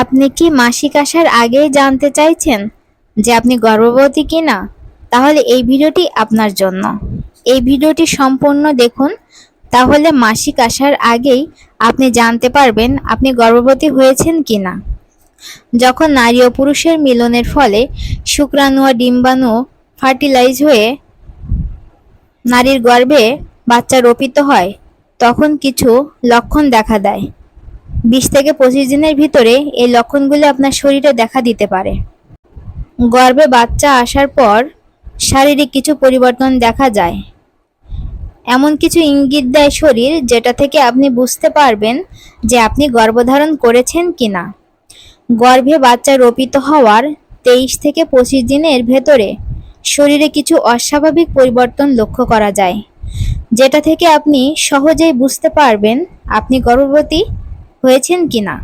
আপনি কি মাসিক আসার আগেই জানতে চাইছেন যে আপনি গর্ভবতী কিনা? তাহলে এই ভিডিওটি আপনার জন্য। এই ভিডিওটি সম্পূর্ণ দেখুন, তাহলে মাসিক আসার আগেই আপনি জানতে পারবেন আপনি গর্ভবতী হয়েছেন কিনা। যখন নারী ও পুরুষের মিলনের ফলে শুক্রাণু ও ডিম্বাণু ফার্টিলাইজ হয়ে নারীর গর্ভে বাচ্চা রোপিত হয়, তখন কিছু লক্ষণ দেখা দেয়। বিশ থেকে পঁচিশ দিনের ভিতরে এই লক্ষণগুলি আপনার শরীরে দেখা দিতে পারে। গর্ভে বাচ্চা আসার পর শারীরিক কিছু পরিবর্তন দেখা যায়। এমন কিছু ইঙ্গিত দেয় শরীর যেটা থেকে আপনি বুঝতে পারবেন যে আপনি গর্ভধারণ করেছেন কি না গর্ভে বাচ্চা রোপিত হওয়ার তেইশ থেকে পঁচিশ দিনের ভেতরে শরীরে কিছু অস্বাভাবিক পরিবর্তন লক্ষ্য করা যায়, যেটা থেকে আপনি সহজেই বুঝতে পারবেন আপনি গর্ভবতী হয়েছেন কিনা?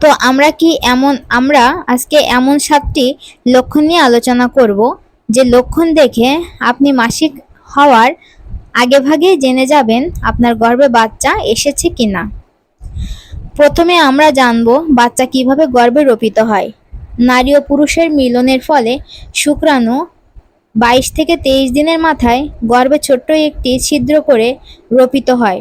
তো আমরা কি এমন, আমরা আজকে এমন সাতটি লক্ষণ নিয়ে আলোচনা করব যে লক্ষণ দেখে আপনি মাসিক হওয়ার আগেভাগেই জেনে যাবেন আপনার গর্ভে বাচ্চা এসেছে কিনা। প্রথমে আমরা জানব বাচ্চা কীভাবে গর্ভে রোপিত হয়। নারী ও পুরুষের মিলনের ফলে শুক্রাণু বাইশ থেকে তেইশ দিনের মাথায় গর্ভে ছোট্ট একটি ছিদ্র করে রোপিত হয়।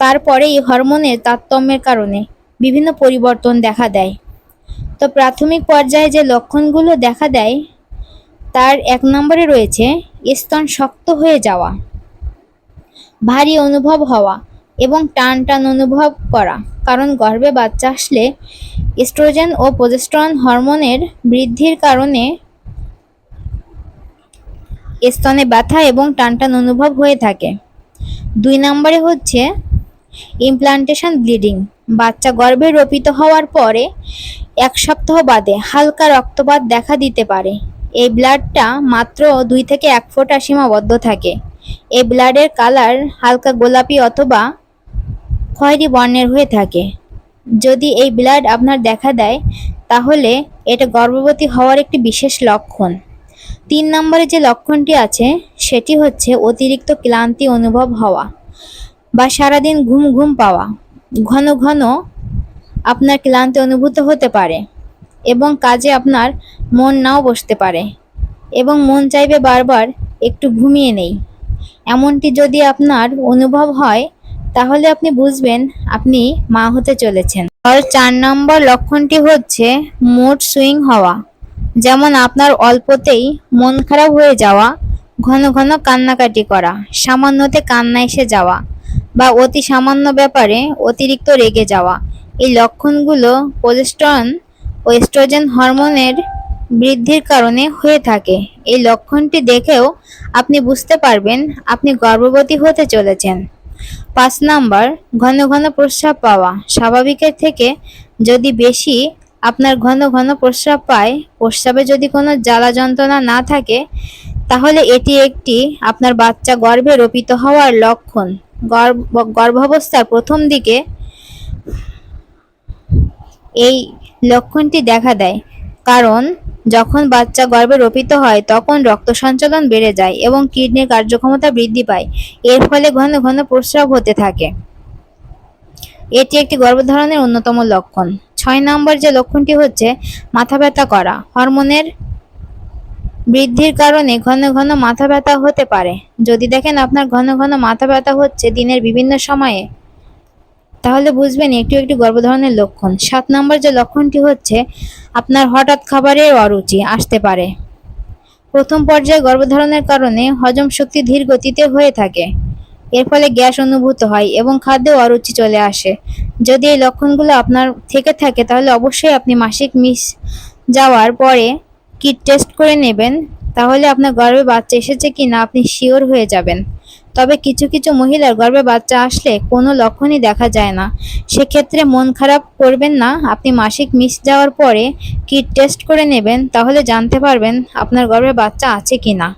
তারপরে এই হরমোনের তারতম্যের কারণে বিভিন্ন পরিবর্তন দেখা দেয়। তো প্রাথমিক পর্যায়ে যে লক্ষণগুলো দেখা দেয়, তার এক নম্বরে রয়েছে স্তন শক্ত হয়ে যাওয়া, ভারী অনুভব হওয়া এবং টান টান অনুভব করা। কারণ গর্ভে বাচ্চা আসলে এস্ট্রোজেন ও প্রজেস্ট্রন হরমোনের বৃদ্ধির কারণে স্তনে ব্যথা এবং টান টান অনুভব হয়ে থাকে। দুই নম্বরে হচ্ছে ইমপ্লান্টেশন ব্লিডিং বাচ্চা গর্ভে রোপিত হওয়ার পরে এক সপ্তাহ বাদে হালকা রক্তপাত দেখা দিতে পারে। এই ব্লাডটা মাত্র দুই থেকে এক ফোঁটা সীমাবদ্ধ থাকে। এই ব্লাডের কালার হালকা গোলাপি অথবা খয়েরি বর্ণের হয়ে থাকে। যদি এই ব্লাড আপনার দেখা দেয়, তাহলে এটা গর্ভবতী হওয়ার একটি বিশেষ লক্ষণ। তিন নম্বরে যে লক্ষণটি আছে, সেটি হচ্ছে অতিরিক্ত ক্লান্তি অনুভব হওয়া। বা সারাদিন ঘুম ঘুম পাওয়া, ঘন ঘন আপনার ক্লান্তি অনুভূত হতে পারে এবং কাজে আপনার মন নাও বসতে পারে এবং মন চাইবে বারবার একটু ঘুমিয়ে নেই। এমনটি যদি আপনার অনুভব হয়, তাহলে আপনি বুঝবেন আপনি মা হতে চলেছেন। আর চার নম্বর লক্ষণটি হচ্ছে মুড সুইং হওয়া, যেমন আপনার অল্পতেই মন খারাপ হয়ে যাওয়া, ঘন ঘন কান্নাকাটি করা, সামান্যতে কান্না এসে যাওয়া বা অতি সামান্য ব্যাপারে অতিরিক্ত রেগে যাওয়া। এই লক্ষণগুলো প্রজেস্ট্রন ও এস্ট্রোজেন হরমোনের বৃদ্ধির কারণে হয়ে থাকে। এই লক্ষণটি দেখেও আপনি বুঝতে পারবেন আপনি গর্ভবতী হতে চলেছেন। পাঁচ নাম্বার, ঘন ঘন প্রস্রাব পাওয়া। স্বাভাবিকের থেকে যদি বেশি আপনার ঘন ঘন প্রস্রাব পায়, প্রস্রাবে যদি কোনো জ্বালা যন্ত্রণা না থাকে, তাহলে এটি একটি আপনার বাচ্চা গর্ভে রোপিত হওয়ার লক্ষণ। গর্ভাবস্থার প্রথম দিকে এই লক্ষণটি দেখা দেয়। কারণ, যখন বাচ্চা গর্ভে রোপিত হয়, তখন রক্ত সঞ্চালন বেড়ে যায় এবং কিডনির কার্যক্ষমতা বৃদ্ধি পায়। এর ফলে ঘন ঘন প্রস্রাব হতে থাকে। এটি একটি গর্ভধারণের অন্যতম লক্ষণ। ছয় নম্বর যে লক্ষণটি হচ্ছে মাথা ব্যথা করা। হরমোনের বৃদ্ধির কারণে ঘন ঘন মাথা ব্যথা হতে পারে। যদি দেখেন আপনার ঘন ঘন মাথা ব্যথা হচ্ছে দিনের বিভিন্ন সময়ে, তাহলে বুঝবেন একটু একটু গর্ভধারণের লক্ষণ। সাত নম্বর যে লক্ষণটি হচ্ছে, আপনার হঠাৎ খাবারের অরুচি আসতে পারে। প্রথম পর্যায়ে গর্ভধারণের কারণে হজম শক্তি ধীর গতিতে হয়ে থাকে। এর ফলে গ্যাস অনুভূত হয় এবং খাদ্যে অরুচি চলে আসে। যদি এই লক্ষণগুলো আপনার থেকে থাকে, তাহলে অবশ্যই আপনি মাসিক মিস যাওয়ার পরে কিট টেস্ট করে নেবেন, তাহলে আপনার গর্ভে বাচ্চা এসেছে কি না আপনি শিওর হয়ে যাবেন। তবে কিছু কিছু মহিলার গর্ভে বাচ্চা আসলে কোনো লক্ষণই দেখা যায় না। সেক্ষেত্রে মন খারাপ করবেন না, আপনি মাসিক মিস যাওয়ার পরে কিট টেস্ট করে নেবেন, তাহলে জানতে পারবেন আপনার গর্ভে বাচ্চা আছে কি না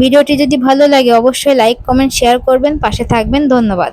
ভিডিওটি যদি ভালো লাগে, অবশ্যই লাইক, কমেন্ট, শেয়ার করবেন। পাশে থাকবেন, ধন্যবাদ।